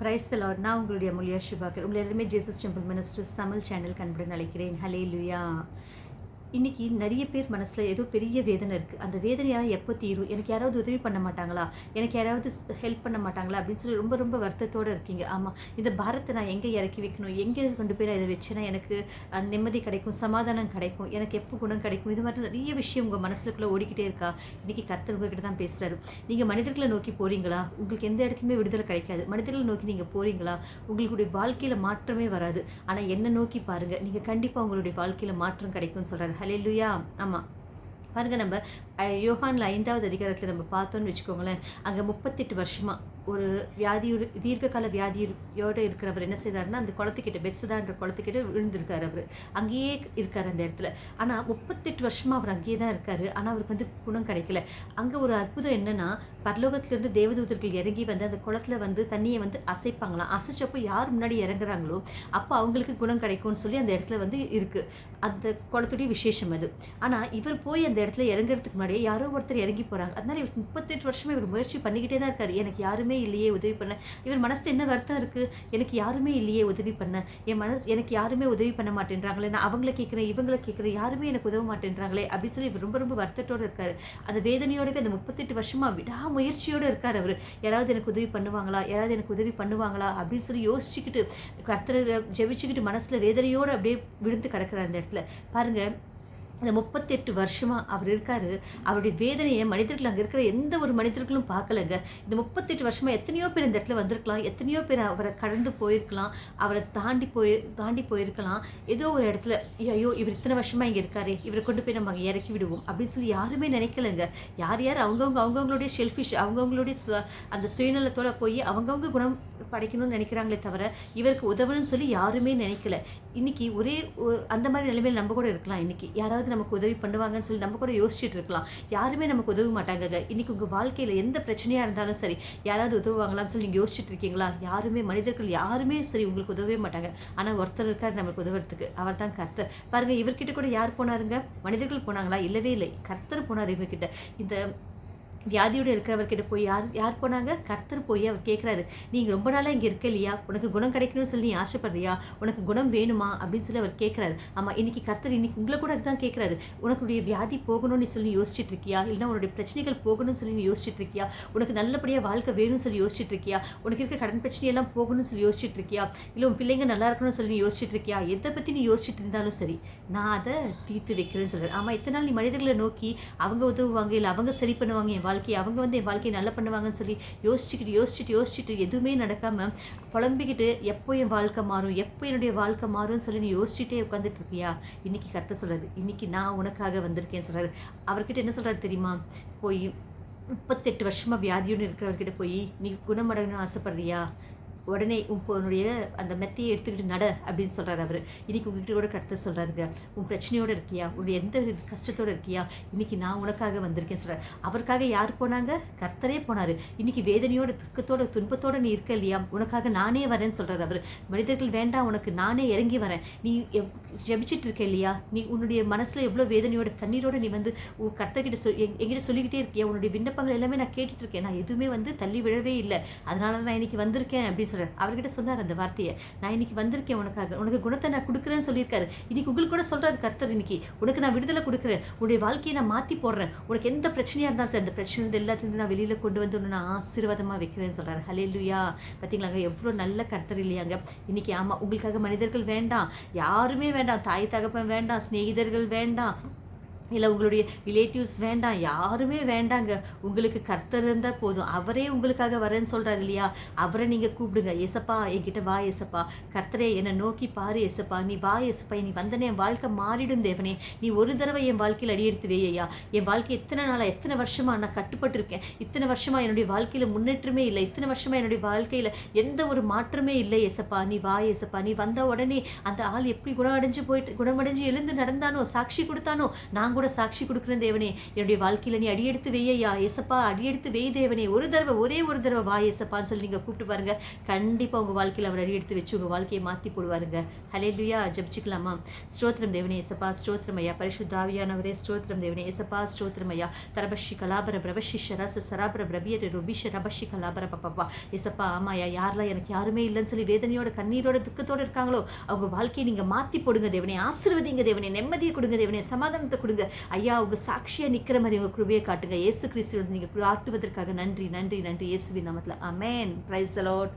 Price தலாட் நான் உங்களுடைய மொழியா சுபாக்கர் உங்களை எல்லாருமே Jesus temple ministers Tamil channel கண்புடன் அழைக்கிறேன். ஹலே லுயா இன்றைக்கி நிறைய பேர் மனசில் ஏதோ பெரிய வேதனை இருக்குது அந்த வேதனையால் எப்போ தீரும்? எனக்கு யாராவது உதவி பண்ண மாட்டாங்களா? எனக்கு யாராவது ஹெல்ப் பண்ண மாட்டாங்களா? அப்படின்னு சொல்லி ரொம்ப ரொம்ப வருத்தத்தோடு இருக்கீங்க. ஆமாம் இந்த பாரத்தை நான் எங்கே இறக்கி வைக்கணும்? எங்கே கொண்டு போய் நான் இதை வச்சேன்னா எனக்கு நிம்மதி கிடைக்கும் சமாதானம் கிடைக்கும் எனக்கு எப்போ குணம் கிடைக்கும்? இது மாதிரி நிறைய விஷயம் உங்கள் மனசுக்குள்ளே ஓடிக்கிட்டே இருக்கா? இன்றைக்கி கர்த்தர் உங்ககிட்ட தான் பேசுகிறாரு நீங்கள் மனிதர்களை நோக்கி போகிறீங்களா உங்களுக்கு எந்த இடத்துலையுமே விடுதலை கிடைக்காது. மனிதர்களை நோக்கி நீங்கள் போகிறீங்களா உங்களுடைய வாழ்க்கையில் மாற்றமே வராது. ஆனால் என்ன நோக்கி பாருங்கள் நீங்கள் கண்டிப்பாக உங்களுடைய வாழ்க்கையில் மாற்றம் கிடைக்கும்னு சொல்கிறாரு ஹலே லுயா ஆமாம் பாருங்க நம்ம யோகானில் ஐந்தாவது அதிகாரத்தில் நம்ம பார்த்தோம்னு வச்சுக்கோங்களேன் அங்கே முப்பத்தெட்டு வருஷமாக ஒரு வியாதியோட தீர்க்ககால வியாதியோடு இருக்கிறவர் என்ன செய்கிறாருன்னா அந்த குளத்துக்கிட்ட பெட்ஸுதான்ற குளத்துக்கிட்ட விழுந்திருக்கார் அவர். அங்கேயே இருக்கார் அந்த இடத்துல. ஆனால் முப்பத்தெட்டு வருஷமாக அவர் அங்கேயே தான் இருக்கார். ஆனால் அவருக்கு வந்து குணம் கிடைக்கல. அங்கே ஒரு அற்புதம் என்னன்னா பரலோகத்திலிருந்து தேவதூதர்கள் இறங்கி வந்து அந்த குளத்துல வந்து தண்ணியை வந்து அசைப்பாங்களாம். அசைச்சப்போ யார் முன்னாடி இறங்குறாங்களோ அப்போ அவங்களுக்கு குணம் கிடைக்கும்னு சொல்லி அந்த இடத்துல வந்து இருக்குது அந்த குளத்துடைய விசேஷம் அது. ஆனால் இவர் போய் அந்த இடத்துல இறங்குறதுக்கு முன்னாடியே யாரோ ஒருத்தர் இறங்கி போகிறாங்க அதனால இவர் முப்பத்தெட்டு வருஷமாக இவர் முயற்சி பண்ணிக்கிட்டே தான் இருக்கார். எனக்கு யாருமே இல்லையே உதவி பண்ண. இவர் மனசில் என்ன வருத்தம் இருக்குது எனக்கு யாருமே இல்லையே உதவி பண்ண. என் மனசு எனக்கு யாருமே உதவி பண்ண மாட்டேன்றாங்களே. நான் அவங்கள கேட்குறேன் இவங்கள கேட்குறேன் யாருமே எனக்கு உதவ மாட்டேன்றாங்களே அப்படின்னு சொல்லி இவர் ரொம்ப ரொம்ப வருத்தத்தோடு இருக்கார். அந்த வேதனையோடவே அந்த முப்பத்தெட்டு வருஷமாக விடாமுயற்சியோடு இருக்கார் அவர். யாராவது எனக்கு உதவி பண்ணுவாங்களா? யாராவது எனக்கு உதவி பண்ணுவாங்களா? அப்படின்னு சொல்லி யோசிச்சுக்கிட்டு கர்த்தரை ஜெபிச்சுக்கிட்டு மனசில் வேதனையோடு அப்படியே விழுந்து கிடக்குறார் அந்த இடத்துல. பாருங்க இந்த முப்பத்தெட்டு வருஷமாக அவர் இருக்கார். அவருடைய வேதனையை மனிதர்கள் அங்கே இருக்கிற எந்த ஒரு மனிதர்களும் பார்க்கலங்க. இந்த முப்பத்தெட்டு வருஷமாக எத்தனையோ பேர் இந்த இடத்துல வந்திருக்கலாம். எத்தனையோ பேர் அவரை கடந்து போயிருக்கலாம். அவரை தாண்டி போய் தாண்டி போயிருக்கலாம். ஏதோ ஒரு இடத்துல ஐயோ இவர் இத்தனை வருஷமாக இங்கே இருக்காரு. இவரை கொண்டு போய் நம்ம அங்கே இறக்கி விடுவோம். அப்படின்னு சொல்லி யாருமே நினைக்கலங்க. யார் யார் அவங்கவுங்க அவங்கவுங்களுடைய ஷெல்ஃபிஷ் அவங்கவுங்களுடைய அந்த சுயநலத்தோடு போய் அவங்கவுங்க குணம் படைக்கணும்னு நினைக்கிறாங்களே தவிர இவருக்கு உதவணும்னு சொல்லி யாருமே நினைக்கல. இன்னைக்கு ஒரே அந்த மாதிரி நிலைமையில் நம்ம கூட இருக்கலாம் இன்னைக்கு. யாராவது நமக்கு உதவி பண்ணுவாங்கன்னு சொல்லி நம்ம கூட யோசிச்சுட்டு இருக்கலாம். யாருமே நமக்கு உதவ மாட்டாங்க இன்னைக்கு உங்கள் வாழ்க்கையில் எந்த பிரச்சனையாக இருந்தாலும் சரி யாராவது உதவுவாங்களான்னு சொல்லி நீங்கள் யோசிச்சுட்டு இருக்கீங்களா? யாருமே மனிதர்கள் யாருமே சரி உங்களுக்கு உதவவே மாட்டாங்க. ஆனால் ஒருத்தர் இருக்கார் நமக்கு உதவுறதுக்கு. அவர் தான் கர்த்தர். பாருங்க இவர்கிட்ட கூட யார் போனாருங்க? மனிதர்கள் போனாங்களா? இல்லவே இல்லை. கர்த்தர் போனார் இவர்கிட்ட. இந்த வியாதியோடு இருக்கிறவர்கிட்ட போய் யார் யார் போனாங்க? கர்த்தர் போய் அவர் கேட்குறாரு. நீங்கள் ரொம்ப நாளாக இங்கே இருக்க இல்லையா? உனக்கு குணம் கிடைக்கணும்னு சொல்லி நீ ஆசைப்படுறியா? உனக்கு குணம் வேணுமா? அப்படின்னு சொல்லி அவர் கேட்குறாரு. ஆமாம் இன்னைக்கு கர்த்தர் இன்னைக்கு உங்களை கூட அதுதான் கேட்குறாரு. உனக்குடைய வியாதி போகணும்னு சொல்லி யோசிச்சுட்டு இருக்கியா? இல்லைன்னா உன்னுடைய பிரச்சனைகள் போகணும்னு சொல்லி நீ யோசிச்சுட்டு இருக்கியா? உனக்கு நல்லபடியாக வாழ்க்கை வேணும்னு சொல்லி யோசிச்சுட்டு இருக்கியா? உனக்கு இருக்க கடன் பிரச்சனையெல்லாம் போகணும்னு சொல்லி யோசிச்சுட்டு இருக்கியா? இல்லை உன் பிள்ளைங்க நல்லா இருக்கணும்னு சொல்லி நீ யோசிச்சுட்டு இருக்கியா? எதை பற்றி நீ யோசிச்சுட்டு இருந்தாலும் சரி நான் அதை தீர்த்து வைக்கிறேன்னு சொல்கிறேன் ஆமாம் இத்தனை நாள் நீ மனிதர்களை நோக்கி அவங்க உதவுவாங்க இல்லை அவங்க சரி பண்ணுவாங்க என் வாழ்க்கையை அவங்க வந்து என் வாழ்க்கையை நல்லா பண்ணுவாங்கன்னு சொல்லி யோசிச்சுக்கிட்டு யோசிச்சுட்டு யோசிச்சுட்டு எதுவுமே நடக்காமல் புலம்பிக்கிட்டு எப்போ என் வாழ்க்கை மாறும் எப்போ என்னுடைய வாழ்க்கை மாறும்னு சொல்லி நீ யோசிச்சுட்டே உட்காந்துட்டு இருக்கியா? இன்னைக்கு கருத்து சொல்கிறாரு இன்னைக்கு நான் உனக்காக வந்திருக்கேன்னு சொல்கிறாரு அவர்கிட்ட என்ன சொல்கிறாரு தெரியுமா? போய் முப்பத்தெட்டு வருஷமாக வியாதியோடு இருக்கிறவர்கிட்ட போய் நீ குணமடையணும்னு ஆசைப்படுறியா? உடனே உன் உன்னுடைய அந்த மெத்தையை எடுத்துக்கிட்டு நட அப்படின்னு சொல்கிறார் அவர். இன்றைக்கி உங்ககிட்ட கூட கருத்தை சொல்கிறாருங்க உன் பிரச்சனையோடு இருக்கியா? உன்னுடைய எந்த இது கஷ்டத்தோடு இருக்கியா? இன்றைக்கி நான் உனக்காக வந்திருக்கேன் சொல்கிறார் அவருக்காக யார் போனாங்க? கர்த்தரே போனார். இன்றைக்கி வேதனையோட துக்கத்தோட துன்பத்தோடு நீ இருக்க இல்லையா? உனக்காக நானே வரேன்னு சொல்கிறார் அவர். மனிதர்கள் வேண்டாம் உனக்கு நானே இறங்கி வரேன். நீ எவ்- ஜெபிச்சிட்டு இருக்க இல்லையா? நீ உன்னுடைய மனசில் எவ்வளோ வேதனையோட கண்ணீரோடு நீ வந்து உன் கர்த்தர்கிட்ட சொல் எங்கிட்ட சொல்லிக்கிட்டே இருக்கியா? உன்னுடைய விண்ணப்பங்கள் எல்லாமே நான் கேட்டுட்ருக்கேன் நான் எதுவுமே வந்து தள்ளி விழவே இல்லை. அதனால தான் நான் இன்றைக்கி வந்திருக்கேன் அப்படின்னு கவுன்சிலர் அவர்கிட்ட சொன்னார் அந்த வார்த்தையை. நான் இன்னைக்கு வந்திருக்கேன் உனக்காக. உனக்கு குணத்தை நான் கொடுக்குறேன்னு சொல்லியிருக்காரு. இன்னைக்கு உங்களுக்கு கூட சொல்கிறாரு கர்த்தர் இன்னைக்கு. உனக்கு நான் விடுதலை கொடுக்குறேன். உன்னுடைய வாழ்க்கையை நான் மாற்றி போடுறேன். உனக்கு எந்த பிரச்சனையாக இருந்தாலும் சார் அந்த பிரச்சனை எல்லாத்துலேருந்து நான் வெளியில் கொண்டு வந்து உன்னை நான் ஆசீர்வாதமாக வைக்கிறேன்னு சொல்கிறாரு ஹலேலுயா பார்த்தீங்களாங்க எவ்வளோ நல்ல கர்த்தர் இல்லையாங்க இன்னைக்கு ஆமாம் உங்களுக்காக மனிதர்கள் வேண்டாம். யாருமே வேண்டாம். தாய் தகப்பன் வேண்டாம். சிநேகிதர்கள் வேண்டாம். இல்லை உங்களுடைய ரிலேட்டிவ்ஸ் வேண்டாம் யாருமே வேண்டாங்க. உங்களுக்கு கர்த்தர் இருந்தால் போதும். அவரே உங்களுக்காக வரேன்னு சொல்கிறார் இல்லையா? அவரை நீங்கள் கூப்பிடுங்க. எசப்பா என்கிட்ட வா எசப்பா கர்த்தரே என்னை நோக்கி பாரு எசப்பா நீ வா எசப்பா நீ வந்தனே என் வாழ்க்கை மாறிடும் தேவனே. நீ ஒரு தடவை என் வாழ்க்கையில் அடியெடுத்து வையா என் வாழ்க்கை எத்தனை நாளாக எத்தனை வருஷமாக நான் கட்டுப்பட்டிருக்கேன். இத்தனை வருஷமாக என்னுடைய வாழ்க்கையில் முன்னேற்றமே இல்லை. இத்தனை வருஷமாக என்னுடைய வாழ்க்கையில் எந்த ஒரு மாற்றமே இல்லை எசப்பா நீ வா எசப்பா நீ வந்த உடனே அந்த ஆள் எப்படி குணம் அடைஞ்சு போயிட்டு குணமடைஞ்சு எழுந்து நடந்தானோ சாட்சி கொடுத்தானோ நாங்கள் நான் கூட சாட்சி கொடுக்குறேன் தேவனே. என்னுடைய வாழ்க்கையில் நீ அடியெடுத்து வெய்யா ஏசப்பா அடியெடுத்து வெய் தேவனே. ஒரு தடவை ஒரே ஒரு தடவை வா ஏசப்பான்னு சொல்லி நீங்கள் கூப்பிட்டு பாருங்க. கண்டிப்பாக உங்கள் வாழ்க்கையில் அவர் அடியெடுத்து வச்சு உங்கள் வாழ்க்கையை மாற்றி போடுவாருங்க. ஹலே லுயா ஜபிச்சுக்கலாமா? ஸ்தோத்திரம் தேவனே ஏசப்பா ஸ்தோத்திரம் ஐயா. பரிசுத்தாவியானவரே ஸ்தோத்திரம் தேவனே ஏசப்பா ஸ்தோத்திரம் ஐயா. தரபஷி கலாபர பிரபஷி ஷராச சராபர பிரபியர் ரொபிஷ ரபஷி கலாபர பப்பா ஏசப்பா ஆமாயா யாரெல்லாம் எனக்கு யாருமே இல்லைன்னு சொல்லி வேதனையோட கண்ணீரோட துக்கத்தோடு இருக்காங்களோ அவங்க வாழ்க்கையை நீங்கள் மாற்றி போடுங்க தேவனே. ஆசீர்வதிங்க தேவனே. நிம்மதியை கொடுங்க தேவனே. சமாதானத்தை கொடுங்க. ஐயா உங்க சாட்சியாக நிற்கிற மாதிரி உங்கள் கிருபையை காட்டுங்க. இயேசு கிறிஸ்து நீங்கள் ஆட்டுவதற்காக நன்றி நன்றி நன்றி. இயேசுவின் நாமத்தில். அமேன் பிரைஸ் த லாட்